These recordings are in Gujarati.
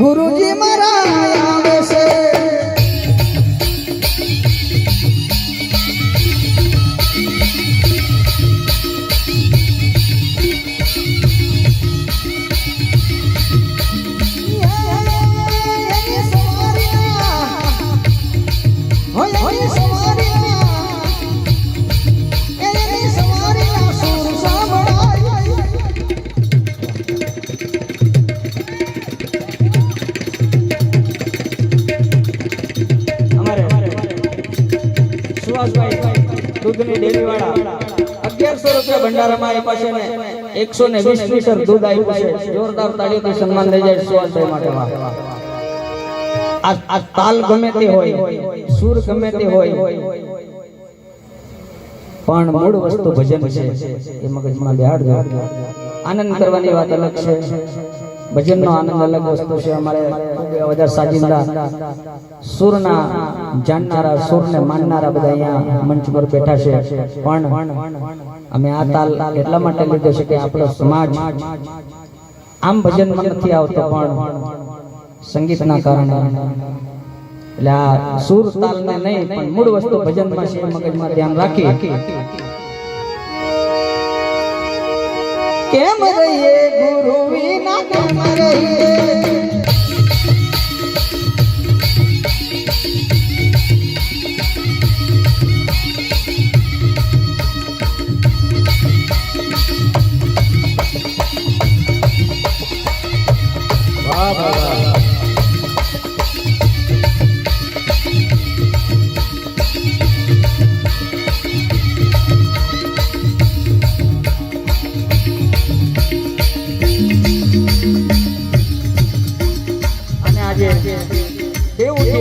ગુરુજી મારા આ તાલ ગમે તે હોય, સૂર ગમે તે હોય, પણ મૂળ વસ્તુ ભજન છે, એ મગજમાં આનંદ કરવાની વાત અલગ છે. ભજનનો આનંદ અલગ વસ્તુ છે. અમારે બધા સાજિંદા સુરના જાણનારા સુરને માનનારા બધા અહીંયા મંચ પર બેઠા છે. પણ અમે આ તાલ એટલા માટે લીધો છે કે આપણો સમાજ આમ ભજનમાં નથી આવતો પણ સંગીતના કારણે. એટલે આ સુર તાલને નહીં પણ મૂળ વસ્તુ ભજનમાં છે મગજમાં ધ્યાન રાખી કેમ રહીએ? ગુરુ વિના કેમ રહીએ?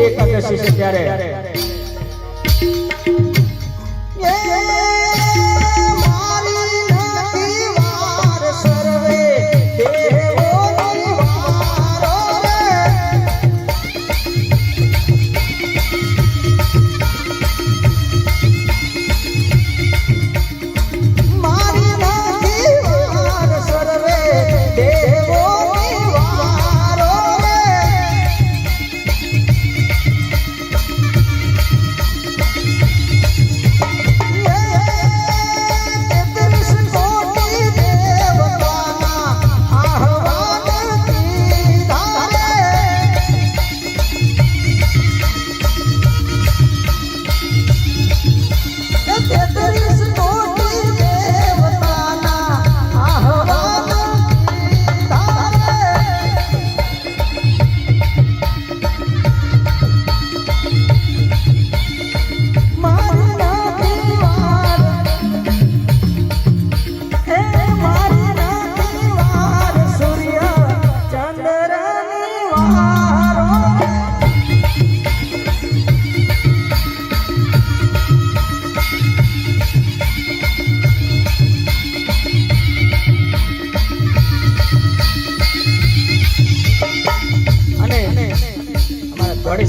એકાદશી છે ત્યારે.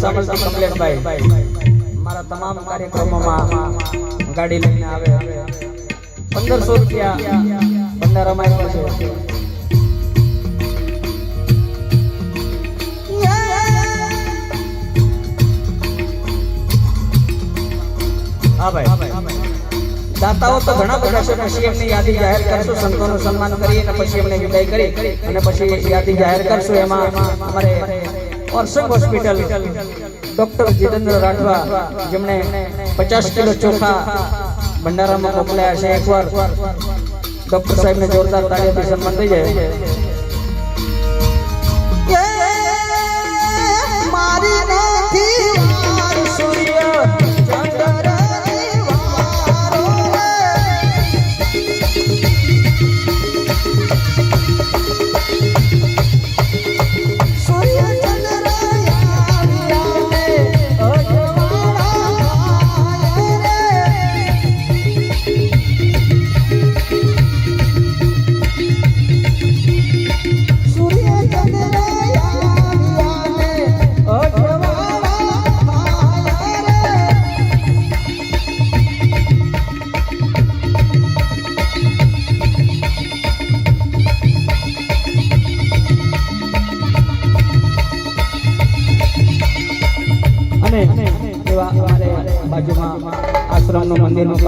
સામલથી કમલેશભાઈ મારા તમામ કાર્યક્રમોમાં ગાડી લઈને આવે. પંદરસો રૂપિયા. પંદર અમારી છે. દાતાઓ તો ઘણા બધા છે, પછી એમની યાદી જાહેર કરશું, સંતોનું સન્માન કરી અને પછી એમને વિદાય કરી અને પછી યાદી જાહેર કરશું, એમાં અમારે ઓર્સંગ હોસ્પિટલ ડોક્ટર જીતેન્દ્ર રાઠવા, જેમણે પચાસ કિલો ચોખા ભંડારામાં મોકલાયા છે. એકવાર ડોક્ટર સાહેબને જોરદાર તાળીઓથી સન્માન થઈ જાય.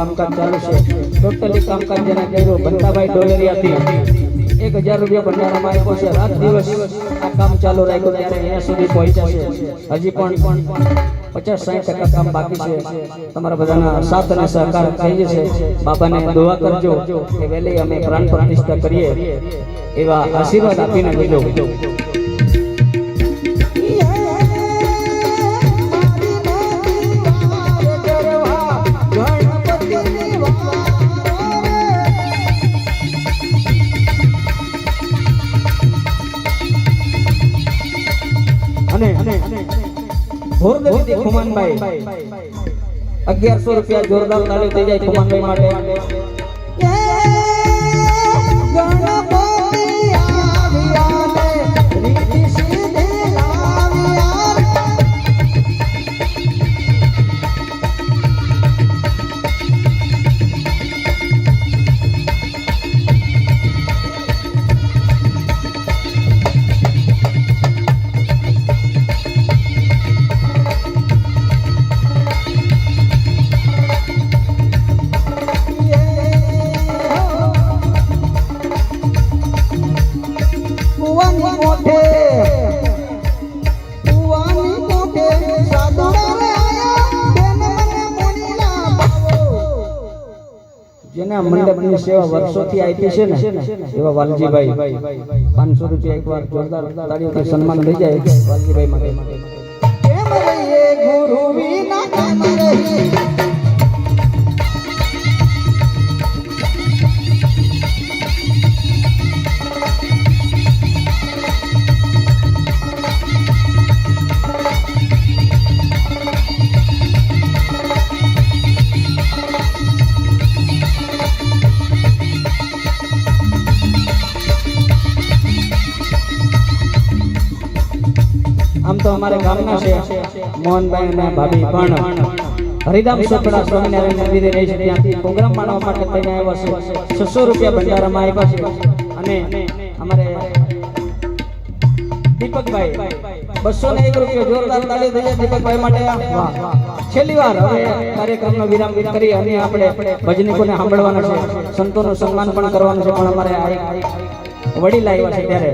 કામકાજ ચાલુ છે. ટોટલી કામકાજ જેના કર્યું બંતાભાઈ ડોલરિયાથી. એક હજાર રૂપિયા ભંડારામાં આપ્યો છે. રાત દિવસ આ કામ ચાલુ રાખ્યું ત્યારે અહીંયા સુધી પહોંચ્યા છે. હજી પણ પચાસ સાઠ ટકા કામ બાકી છે. તમારા બધાના સાથ અને સહકાર થઈ જશે. બાબાને દુઆ કરજો કે વહેલી અમે પ્રાણ પ્રતિષ્ઠા કરીએ એવા આશીર્વાદ આપીને બીજો ભોરદેવી ખુમાનભાઈ. અગિયારસો રૂપિયા જોરદાર તાળી થઈ જાય ખુમાનભાઈ માટે. જેને મંડપની સેવા વર્ષોથી આપી છે ને એવા વાલજીભાઈ પાંચસો રૂપિયા એકવાર જોરદાર તાળીઓથી સન્માન થઈ જાય. વાલજીભાઈ માટે. ગુરુ અમારે ગામના છે. મોહનભાઈ અને ભાભી પણ. હરિધામ સોપડા સ્વામિનારાયણ મંદિરે રહી છે. ત્યાંથી પ્રોગ્રામ માણવા માટે થઈને આવ્યા છે. છસો રૂપિયા ભંડારામાં આવ્યા છે. અને અમારે દીપકભાઈ, બસો ને એક રૂપિયા જોરદાર તાળી થઈ જાય દીપકભાઈ માટે. છેલ્લી વાર હવે કાર્યક્રમનો વિરામ કરી અને આપણે ભજનીકોને સાંભળવાના છે. સંતોનું સન્માન પણ કરવાનું છે. પણ અમારે આ વડીલ આવ્યા છે ત્યારે.